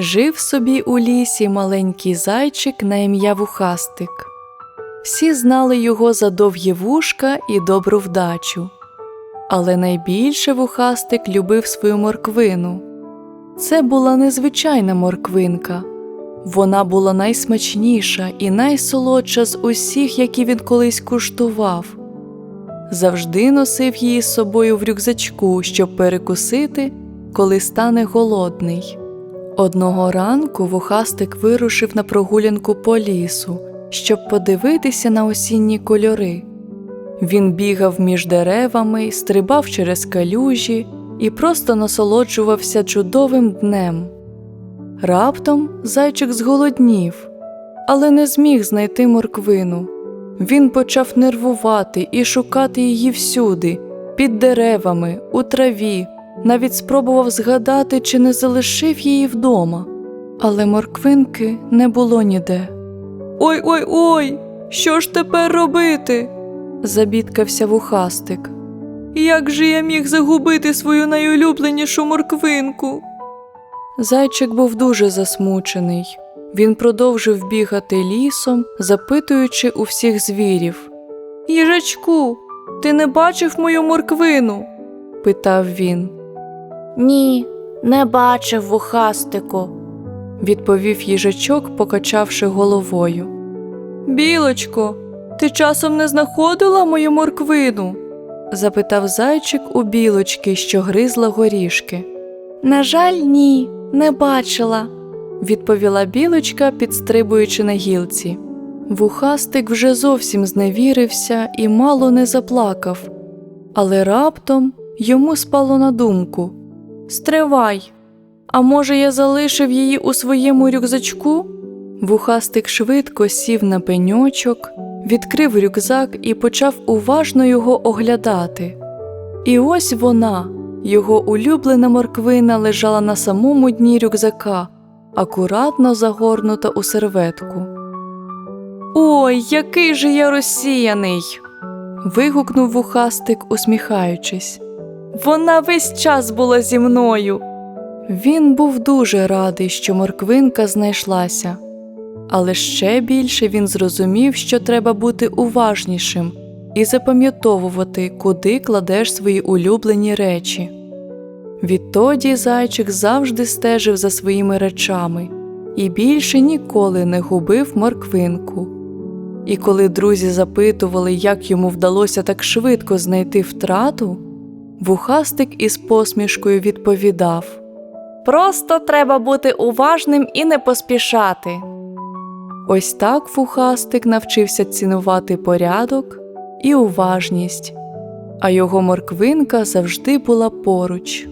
Жив собі у лісі маленький зайчик на ім'я Вухастик. Всі знали його за довгі вушка і добру вдачу. Але найбільше Вухастик любив свою морквину. Це була незвичайна морквинка. Вона була найсмачніша і найсолодша з усіх, які він колись куштував. Завжди носив її з собою в рюкзачку, щоб перекусити, коли стане голодний. Одного ранку вухастик вирушив на прогулянку по лісу, щоб подивитися на осінні кольори. Він бігав між деревами, стрибав через калюжі і просто насолоджувався чудовим днем. Раптом зайчик зголоднів, але не зміг знайти морквину. Він почав нервувати і шукати її всюди, під деревами, у траві, навіть спробував згадати, чи не залишив її вдома, але морквинки не було ніде. Ой ой ой, що ж тепер робити? забідкався вухастик. Як же я міг загубити свою найулюбленішу морквинку? Зайчик був дуже засмучений. Він продовжив бігати лісом, запитуючи у всіх звірів. Їжачку, ти не бачив мою морквину? питав він. Ні, не бачив вухастику. відповів їжачок, покачавши головою. Білочко, ти часом не знаходила мою морквину? запитав зайчик у білочки, що гризла горішки. На жаль, ні, не бачила. відповіла білочка, підстрибуючи на гілці. Вухастик вже зовсім зневірився і мало не заплакав, але раптом йому спало на думку Стривай, а може, я залишив її у своєму рюкзачку? Вухастик швидко сів на пеньочок, відкрив рюкзак і почав уважно його оглядати. І ось вона, його улюблена морквина, лежала на самому дні рюкзака, акуратно загорнута у серветку. Ой, який же я розсіяний. вигукнув вухастик, усміхаючись. Вона весь час була зі мною. Він був дуже радий, що морквинка знайшлася, але ще більше він зрозумів, що треба бути уважнішим і запам'ятовувати, куди кладеш свої улюблені речі. Відтоді зайчик завжди стежив за своїми речами і більше ніколи не губив морквинку. І коли друзі запитували, як йому вдалося так швидко знайти втрату, вухастик із посмішкою відповідав Просто треба бути уважним і не поспішати. Ось так вухастик навчився цінувати порядок і уважність, а його морквинка завжди була поруч.